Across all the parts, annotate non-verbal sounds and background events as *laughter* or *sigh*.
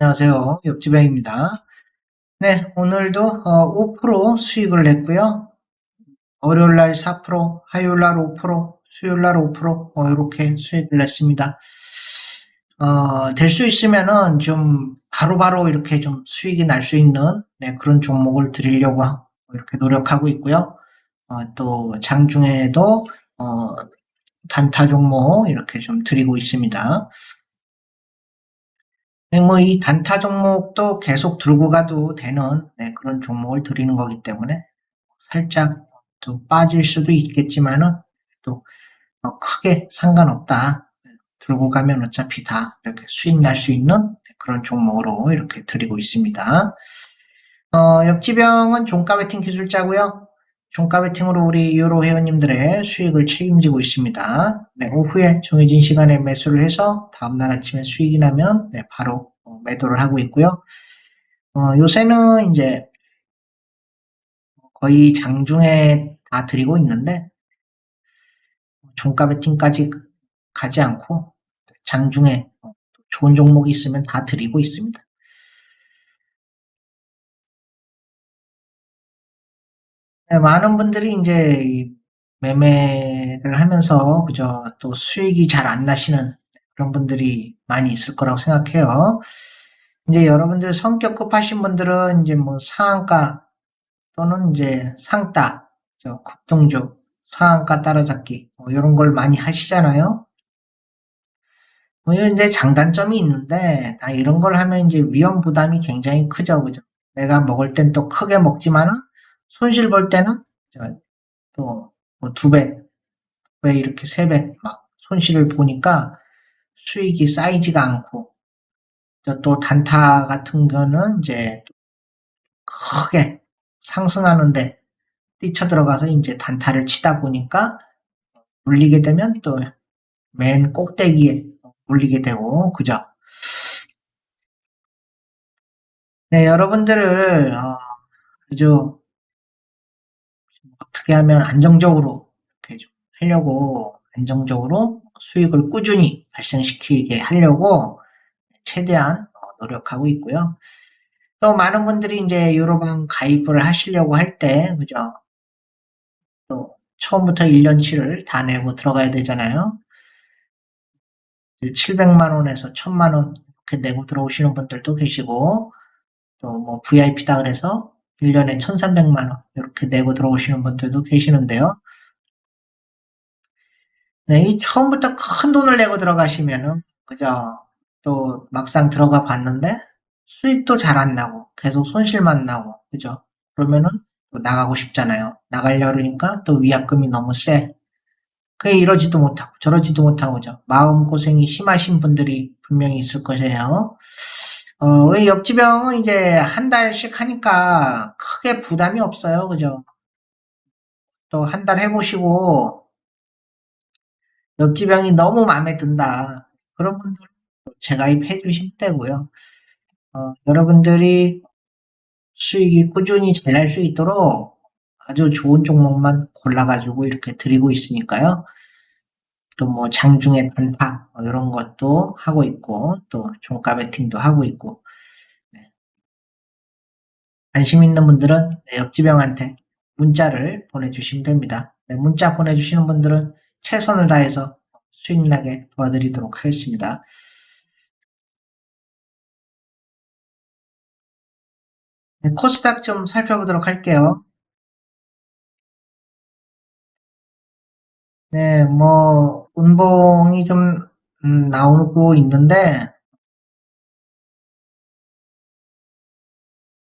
안녕하세요. 옆집애입니다. 네, 오늘도 어, 5% 수익을 냈고요. 월요일 날 4%, 화요일 날 5%, 수요일 날 5% 어, 이렇게 수익을 냈습니다. 어, 될 수 있으면은 좀 바로바로 이렇게 좀 수익이 날 수 있는 네, 그런 종목을 드리려고 하- 이렇게 노력하고 있고요. 어, 또 장중에도 어, 단타 종목 이렇게 좀 드리고 있습니다. 네, 뭐 이 단타 종목도 계속 들고 가도 되는 네, 그런 종목을 드리는 거기 때문에 살짝 좀 빠질 수도 있겠지만은 또 어, 크게 상관없다. 들고 가면 어차피 다 이렇게 수익 날 수 있는 그런 종목으로 이렇게 드리고 있습니다. 어, 옆지병은 종가 베팅 기술자고요. 종가 베팅으로 우리 유로 회원님들의 수익을 책임지고 있습니다. 네, 오후에 정해진 시간에 매수를 해서 다음날 아침에 수익이 나면 네, 바로 어, 매도를 하고 있고요. 어, 요새는 이제 거의 장중에 다 드리고 있는데 종가 베팅까지 가지 않고 장중에 어, 좋은 종목이 있으면 다 드리고 있습니다. 많은 분들이 이제 이 매매를 하면서 그저 또 수익이 잘 안 나시는 그런 분들이 많이 있을 거라고 생각해요. 이제 여러분들 성격 급 하신 분들은 이제 뭐 상한가 또는 이제 상따, 저 급등주, 상한가 따라잡기 뭐 이런 걸 많이 하시잖아요. 뭐 이제 장단점이 있는데 다 이런 걸 하면 이제 위험 부담이 굉장히 크죠, 그죠? 내가 먹을 땐 또 크게 먹지만은 손실 볼 때는 또뭐 두 배, 두 배 이렇게 세 배 막 손실을 보니까 수익이 쌓이지가 않고 또 단타 같은 거는 이제 크게 상승하는데 뛰쳐 들어가서 이제 단타를 치다 보니까 물리게 되면 또 맨 꼭대기에 물리게 되고 그죠? 네, 여러분들을 어, 아주 어떻게 하면 안정적으로 이렇게 좀 하려고 안정적으로 수익을 꾸준히 발생시키게 하려고 최대한 어, 노력하고 있고요. 또 많은 분들이 이제 유로방 가입을 하시려고 할 때, 그죠? 또 처음부터 1년치를 다 내고 들어가야 되잖아요. 700만 원에서 1000만 원 이렇게 내고 들어오시는 분들도 계시고, 또 뭐 VIP다 그래서 1년에 1300만 원 이렇게 내고 들어오시는 분들도 계시는데요. 네, 이 처음부터 큰 돈을 내고 들어가시면은, 그죠? 또 막상 들어가 봤는데 수익도 잘 안 나고 계속 손실만 나고, 그죠? 그러면은 또 나가고 싶잖아요. 나가려 그러니까 또 위약금이 너무 세. 그게 이러지도 못하고 저러지도 못하고, 그죠? 마음 고생이 심하신 분들이 분명히 있을 것이에요. 어, 이 옆지병은 이제 한 달씩 하니까 크게 부담이 없어요. 그죠? 또 한 달 해보시고, 옆지병이 너무 마음에 든다. 그런 분들 재가입해 주시면 되고요. 어, 여러분들이 수익이 꾸준히 잘 날 수 있도록 아주 좋은 종목만 골라가지고 이렇게 드리고 있으니까요. 또 뭐 장중에 반타 뭐 이런 것도 하고 있고 또 종가 베팅도 하고 있고 네. 관심 있는 분들은 네, 옆지병한테 문자를 보내주시면 됩니다. 네, 문자 보내주시는 분들은 최선을 다해서 수익 나게 도와드리도록 하겠습니다. 네, 코스닥 좀 살펴보도록 할게요. 네, 뭐 운봉이 좀 음, 나오고 있는데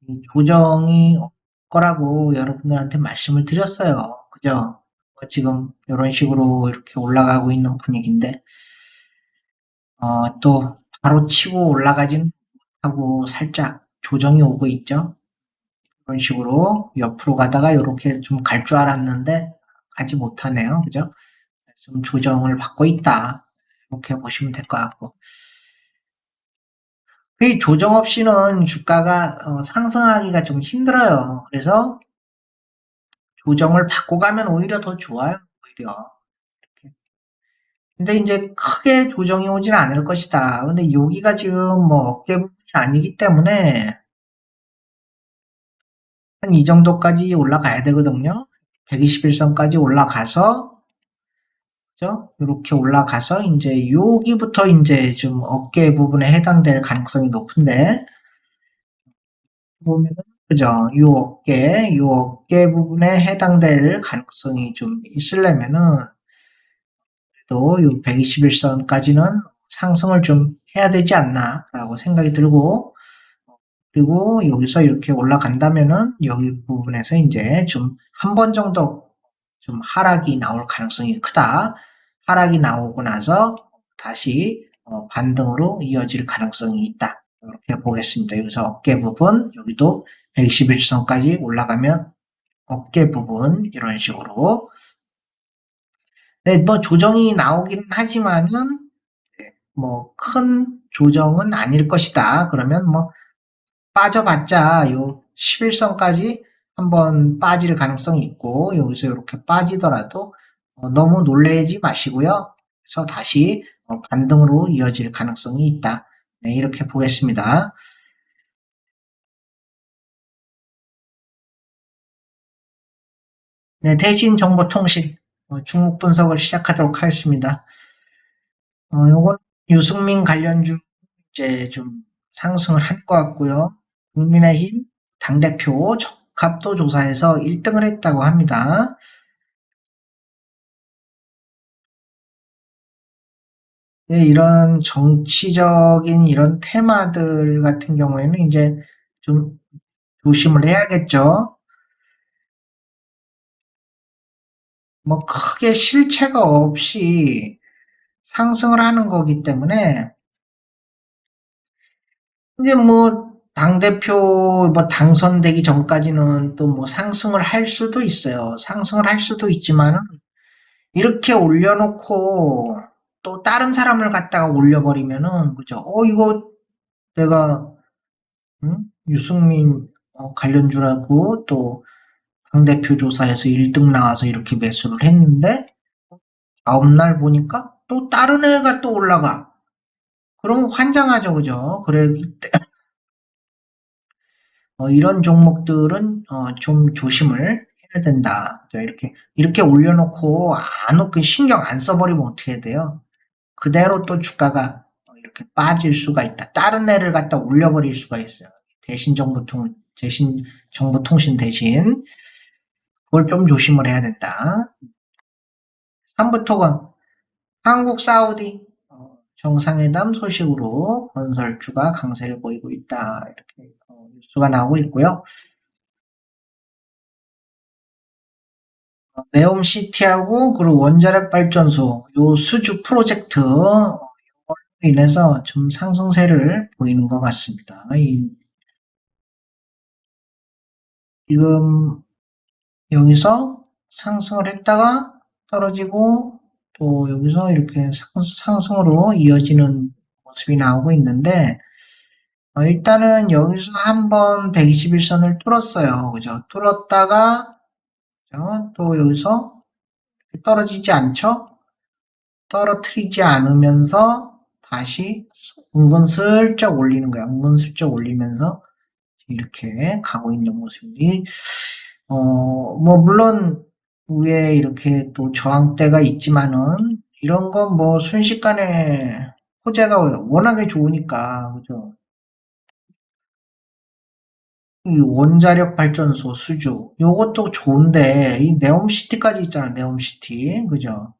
이 조정이 올 거라고 여러분들한테 말씀을 드렸어요. 그죠? 뭐 지금 이런 식으로 이렇게 올라가고 있는 분위기인데 어, 또 바로 치고 올라가진 못하고 살짝 조정이 오고 있죠. 이런 식으로 옆으로 가다가 이렇게 좀 갈 줄 알았는데 가지 못하네요. 그죠? 좀 조정을 받고 있다. 이렇게 보시면 될 것 같고. 이 조정 없이는 주가가 어, 상승하기가 좀 힘들어요. 그래서 조정을 받고 가면 오히려 더 좋아요. 오히려. 근데 이제 크게 조정이 오지는 않을 것이다. 근데 여기가 지금 뭐 어깨 부분이 아니기 때문에 한 이 정도까지 올라가야 되거든요. 121선까지 올라가서 그죠? 이렇게 올라가서 이제 여기부터 이제 좀 어깨 부분에 해당될 가능성이 높은데 보면은 그죠? 요 어깨, 요 어깨 부분에 해당될 가능성이 좀 있으려면은 그래도 요 121선까지는 상승을 좀 해야 되지 않나라고 생각이 들고 그리고 여기서 이렇게 올라간다면은 여기 부분에서 이제 좀 한 번 정도 좀 하락이 나올 가능성이 크다. 하락이 나오고 나서 다시 어, 반등으로 이어질 가능성이 있다. 이렇게 보겠습니다. 여기서 어깨 부분 여기도 121선까지 올라가면 어깨 부분 이런 식으로 네, 뭐 조정이 나오긴 하지만은 뭐 큰 조정은 아닐 것이다. 그러면 뭐 빠져봤자 요 11선까지 한번 빠질 가능성이 있고 여기서 이렇게 빠지더라도 어, 너무 놀래지 마시고요. 그래서 다시 어, 반등으로 이어질 가능성이 있다. 네, 이렇게 보겠습니다. 네, 대신 정보통신 어, 중목 분석을 시작하도록 하겠습니다. 어, 요건 유승민 관련주 이제 좀 상승을 할 것 같고요. 국민의힘 당대표 적합도 조사에서 1등을 했다고 합니다. 이런 정치적인 이런 테마들 같은 경우에는 이제 좀 조심을 해야겠죠. 뭐 크게 실체가 없이 상승을 하는 거기 때문에 이제 뭐 당대표 뭐 당선되기 전까지는 또 뭐 상승을 할 수도 있어요. 상승을 할 수도 있지만은 이렇게 올려놓고 또 다른 사람을 갖다가 올려버리면은 그죠? 어 이거 내가 응? 유승민 어, 관련주라고 또 당대표 조사에서 1등 나와서 이렇게 매수를 했는데 다음날 보니까 또 다른 애가 또 올라가. 그러면 환장하죠, 그죠? 그래 어, 이런 종목들은 어, 좀 조심을 해야 된다. 이렇게 이렇게 올려놓고 안 놓고 신경 안 써버리면 어떻게 돼요? 그대로 또 주가가 이렇게 빠질 수가 있다. 다른 애를 갖다 올려버릴 수가 있어요. 대신 정보통 대신 정보통신 대신 그걸 좀 조심을 해야 된다. 3부터가 한국 사우디 어, 정상회담 소식으로 건설주가 강세를 보이고 있다. 이렇게 어, 뉴스가 나오고 있고요. 네옴 시티하고 그리고 원자력 발전소 요 수주 프로젝트 인해서 좀 상승세를 보이는 것 같습니다. 이, 지금 여기서 상승을 했다가 떨어지고 또 여기서 이렇게 상승으로 이어지는 모습이 나오고 있는데 어, 일단은 여기서 한번 121선을 뚫었어요. 그죠? 뚫었다가? 또 여기서 떨어지지 않죠? 떨어뜨리지 않으면서 다시 은근슬쩍 올리는 거야. 은근슬쩍 올리면서 이렇게 가고 있는 모습이 어, 뭐, 물론, 위에 이렇게 또 저항대가 있지만은, 이런 건 뭐, 순식간에 호재가 워낙에 좋으니까, 그죠? 이 원자력 발전소 수주, 요것도 좋은데, 이 네옴시티까지 있잖아, 네옴시티. 그죠?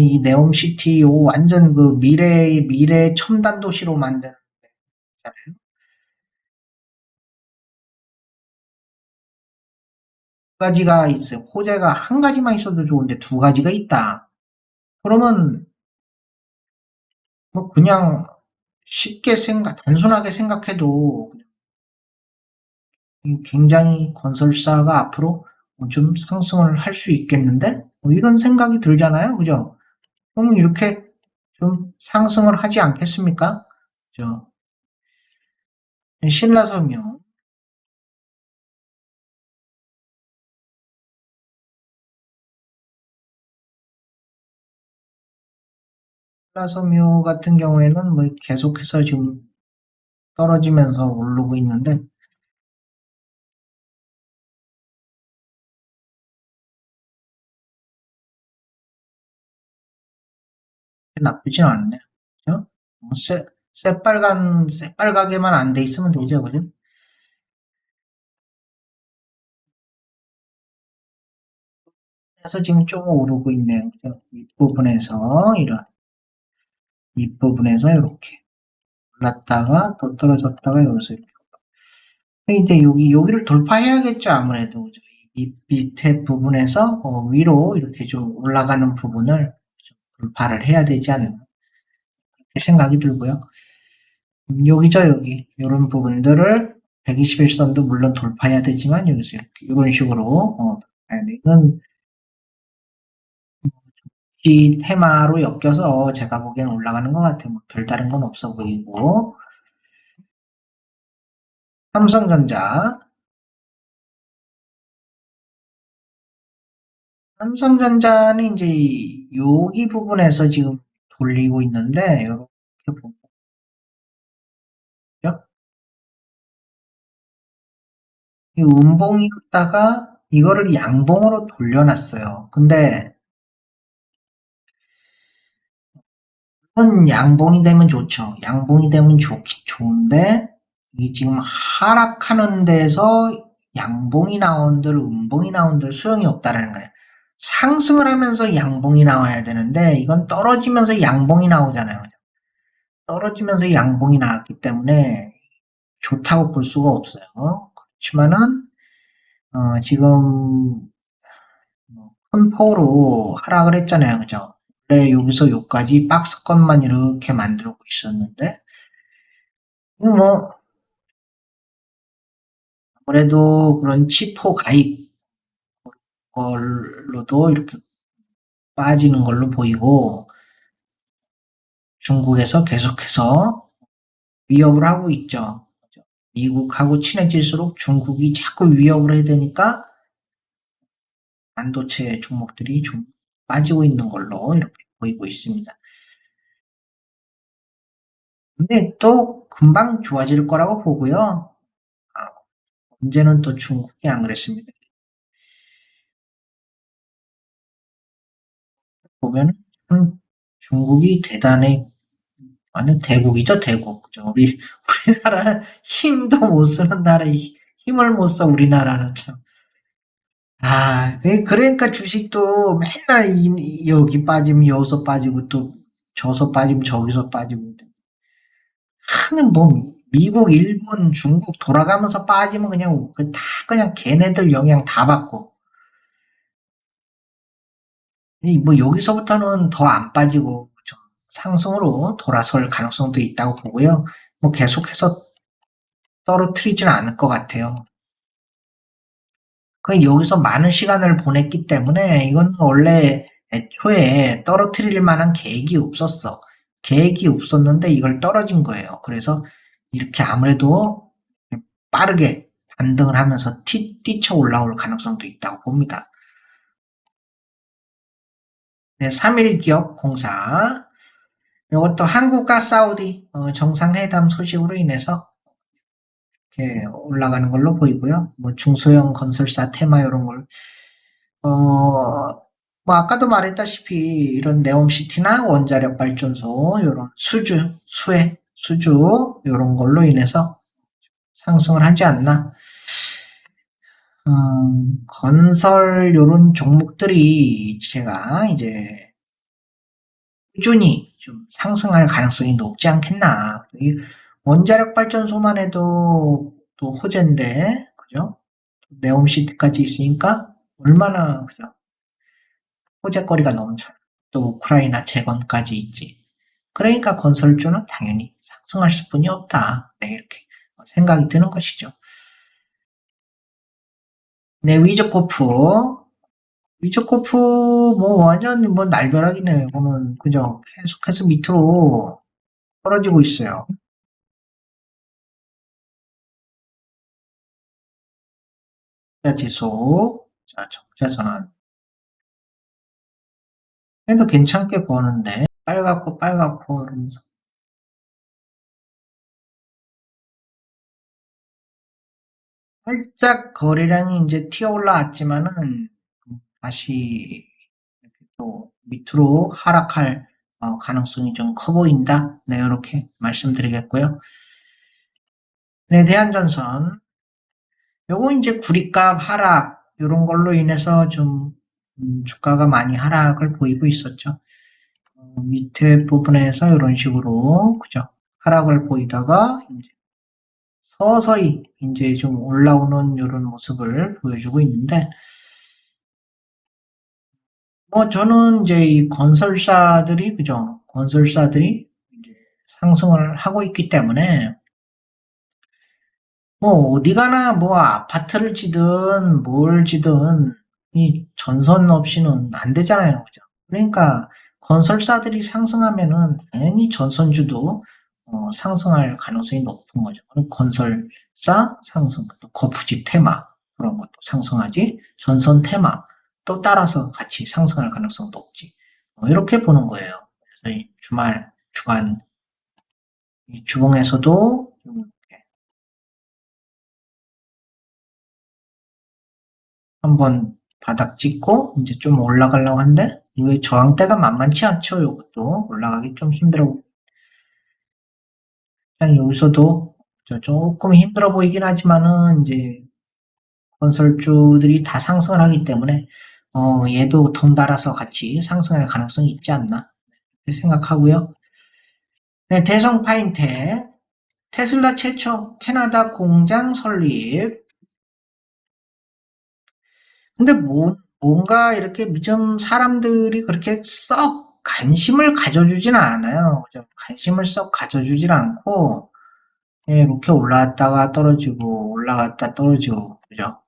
이 네옴시티, 요 완전 그 미래의, 미래 첨단 도시로 만든, 잖아요. 가지가 있어요. 호재가 한 가지만 있어도 좋은데 두 가지가 있다. 그러면 뭐 그냥 쉽게 생각, 단순하게 생각해도 굉장히 건설사가 앞으로 좀 상승을 할 수 있겠는데? 뭐 이런 생각이 들잖아요. 그죠? 그럼 이렇게 좀 상승을 하지 않겠습니까? 그죠? 신라섬유 플러스 뮤 같은 경우에는 뭐 계속해서 지금 떨어지면서 오르고 있는데 나쁘진 않네. 그죠? 뭐 새, 새빨간, 새빨가게만 안 돼 있으면 되죠, 그죠? 그래서 지금 좀 오르고 있네요. 그죠? 윗부분에서 이런, 윗부분에서 이렇게 올랐다가 또 떨어졌다가 여기서 이렇게. 근데 여기, 여기를 돌파해야겠죠, 아무래도. 그죠? 이 밑에 부분에서 어, 위로 이렇게 좀 올라가는 부분을 좀 돌파를 해야 되지 않나. 생각이 들고요. 음, 여기죠, 여기. 이런 부분들을 121선도 물론 돌파해야 되지만 여기서 이렇게 이런 식으로 어. 이건 이 테마로 엮여서 제가 보기엔 올라가는 것 같아요. 뭐 별다른 건 없어 보이고 삼성전자 삼성전자는 이제 여기 부분에서 지금 돌리고 있는데 이렇게 보면 이 음봉이었다가 이거를 양봉으로 돌려놨어요. 근데 은 양봉이 되면 좋죠. 양봉이 되면 좋긴 좋은데 이 지금 하락하는 데서 양봉이 나온들 음봉이 나온들 소용이 없다라는 거예요. 상승을 하면서 양봉이 나와야 되는데 이건 떨어지면서 양봉이 나오잖아요. 떨어지면서 양봉이 나왔기 때문에 좋다고 볼 수가 없어요. 그렇지만은 어, 지금 큰 폭으로 하락을 했잖아요. 그죠? 원래 여기서 여기까지 박스권만 이렇게 만들고 있었는데 이거 뭐 아무래도 그런 치포 가입 걸로도 이렇게 빠지는 걸로 보이고 중국에서 계속해서 위협을 하고 있죠. 미국하고 친해질수록 중국이 자꾸 위협을 해야 되니까 반도체 종목들이 좀 빠지고 있는 걸로 이렇게 보이고 있습니다. 근데 또 금방 좋아질 거라고 보고요. 아, 언제는 또 중국이 안 그랬습니다. 보면 음, 중국이 대단히 완전 대국이죠 대국. 그죠? 우리 우리나라 *laughs* 힘도 못 쓰는 나라 힘을 못 써 우리나라는 참. 아, 그- 그러니까 주식도 맨날 이- 여기 빠지면 여기서 빠지고 또 저서 빠지면 저기서 빠지고. 하는 뭐 미국, 일본, 중국 돌아가면서 빠지면 그냥 다 그냥 걔네들 영향 다 받고. 이 뭐 여기서부터는 더 안 빠지고 좀 상승으로 돌아설 가능성도 있다고 보고요. 뭐 계속해서 떨어뜨리지는 않을 것 같아요. 그 여기서 많은 시간을 보냈기 때문에 이건 원래 애초에 떨어뜨릴 만한 계획이 없었어. 계획이 없었는데 이걸 떨어진 거예요. 그래서 이렇게 아무래도 빠르게 반등을 하면서 튀, 뛰쳐 올라올 가능성도 있다고 봅니다. 네, 3일 기업 공사. 이것도 한국과 사우디 어, 정상회담 소식으로 인해서 이렇게 올라가는 걸로 보이고요. 뭐 중소형 건설사 테마 이런 걸 어, 뭐 아까도 말했다시피 이런 네옴시티나 원자력 발전소 이런 수주, 수해, 수주 이런 걸로 인해서 상승을 하지 않나. 음, 건설 이런 종목들이 제가 이제 꾸준히 좀 상승할 가능성이 높지 않겠나. 이 원자력 발전소만 해도 또 호재인데, 그죠? 네옴시티까지 있으니까 얼마나, 그죠? 호재거리가 너무 잘. 또 우크라이나 재건까지 있지. 그러니까 건설주는 당연히 상승할 수뿐이 없다. 네, 이렇게 생각이 드는 것이죠. 네, 위저코프. 위저코프, 뭐, 완전, 뭐, 날벼락이네요. 이거는, 그죠? 계속해서 밑으로 떨어지고 있어요. 적자 지속. 자, 전환. 해도 괜찮게 보는데. 빨갛고 빨갛고 그러면서 살짝 거래량이 이제 튀어 올라왔지만은 다시 이렇게 또 밑으로 하락할 어, 가능성이 좀 커 보인다. 네, 이렇게 말씀드리겠고요. 네, 대한전선. 요거 이제 구리값 하락 이런 걸로 인해서 좀 음, 주가가 많이 하락을 보이고 있었죠. 어, 밑에 부분에서 이런 식으로 그죠? 하락을 보이다가 이제 서서히 이제 좀 올라오는 이런 모습을 보여주고 있는데 뭐 저는 이제 이 건설사들이 그죠? 건설사들이 상승을 하고 있기 때문에 뭐 어디 가나 뭐 아파트를 지든 뭘 지든 이 전선 없이는 안 되잖아요. 그죠? 그러니까 건설사들이 상승하면은 당연히 전선주도 어, 상승할 가능성이 높은 거죠. 건설사 상승, 또 거푸집 테마 그런 것도 상승하지. 전선 테마 또 따라서 같이 상승할 가능성 높지. 어, 이렇게 보는 거예요. 그래서 이 주말 주간 이 주봉에서도 한번 바닥 찍고 이제 좀 올라가려고 하는데 이게 저항대가 만만치 않죠. 이것도 올라가기 좀 힘들어. 그냥 여기서도 저 조금 힘들어 보이긴 하지만은 이제 건설주들이 다 상승을 하기 때문에 어, 얘도 덩달아서 같이 상승할 가능성이 있지 않나 생각하고요. 네, 대성 파인텍 테슬라 최초 캐나다 공장 설립. 근데 뭐, 뭔가 이렇게 좀 사람들이 그렇게 썩 관심을 가져주진 않아요. 관심을 썩 가져주질 않고, 예, 이렇게 올라갔다가 떨어지고, 올라갔다 떨어지고, 그죠?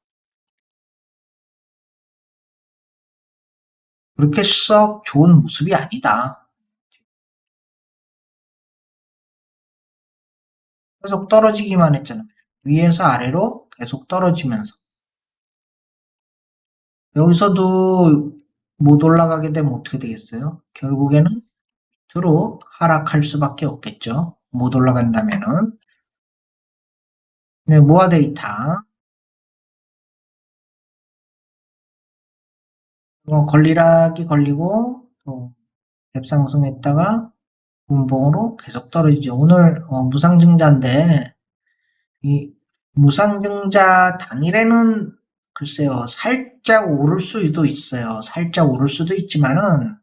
그렇게 썩 좋은 모습이 아니다. 계속 떨어지기만 했잖아요. 위에서 아래로 계속 떨어지면서. 여기서도 못 올라가게 되면 어떻게 되겠어요? 결국에는 밑으로 하락할 수밖에 없겠죠. 못 올라간다면은. 네, 모아 데이터. 뭐 걸리락이 걸리고 또 갭상승했다가 분봉으로 계속 떨어지죠. 오늘 어, 무상증자인데 이 무상증자 당일에는 글쎄요 살짝 오를 수도 있어요. 살짝 오를 수도 있지만은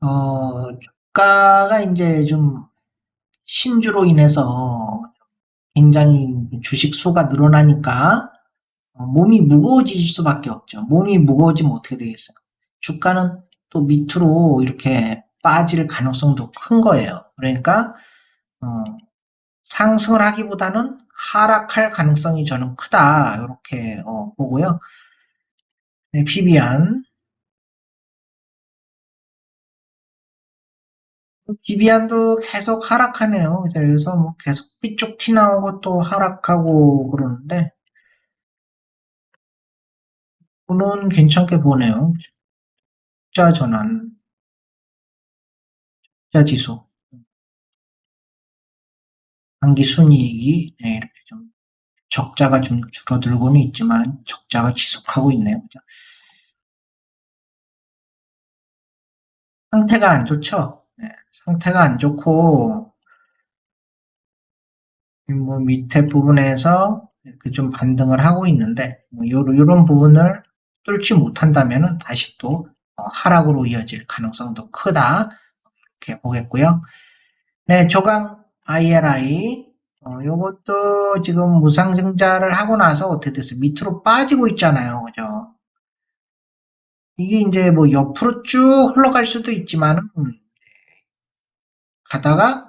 어 주가가 이제 좀 신주로 인해서 굉장히 주식 수가 늘어나니까 어, 몸이 무거워질 수밖에 없죠. 몸이 무거워지면 어떻게 되겠어요? 주가는 또 밑으로 이렇게 빠질 가능성도 큰 거예요. 그러니까 어, 상승을 하기보다는 하락할 가능성이 저는 크다 이렇게 어, 보고요. 네, 비비안 비비안도 계속 하락하네요. 그래서 뭐 계속 삐쭉 티 나오고 또 하락하고 그러는데 오는 괜찮게 보네요. 자 전환, 자 지수, 단기 순이익이 네, 이렇게 좀 적자가 좀 줄어들고는 있지만 적자가 지속하고 있네요. 그죠? 상태가 안 좋죠. 네, 상태가 안 좋고 뭐 밑에 부분에서 이렇게 좀 반등을 하고 있는데 뭐 요런, 부분을 뚫지 못한다면은 다시 또 어, 하락으로 이어질 가능성도 크다 이렇게 보겠고요. 네, 조강 IRI 어, 요것도 지금 무상증자를 하고 나서 어떻게 됐어요? 밑으로 빠지고 있잖아요. 그죠? 이게 이제 뭐 옆으로 쭉 흘러갈 수도 있지만은 가다가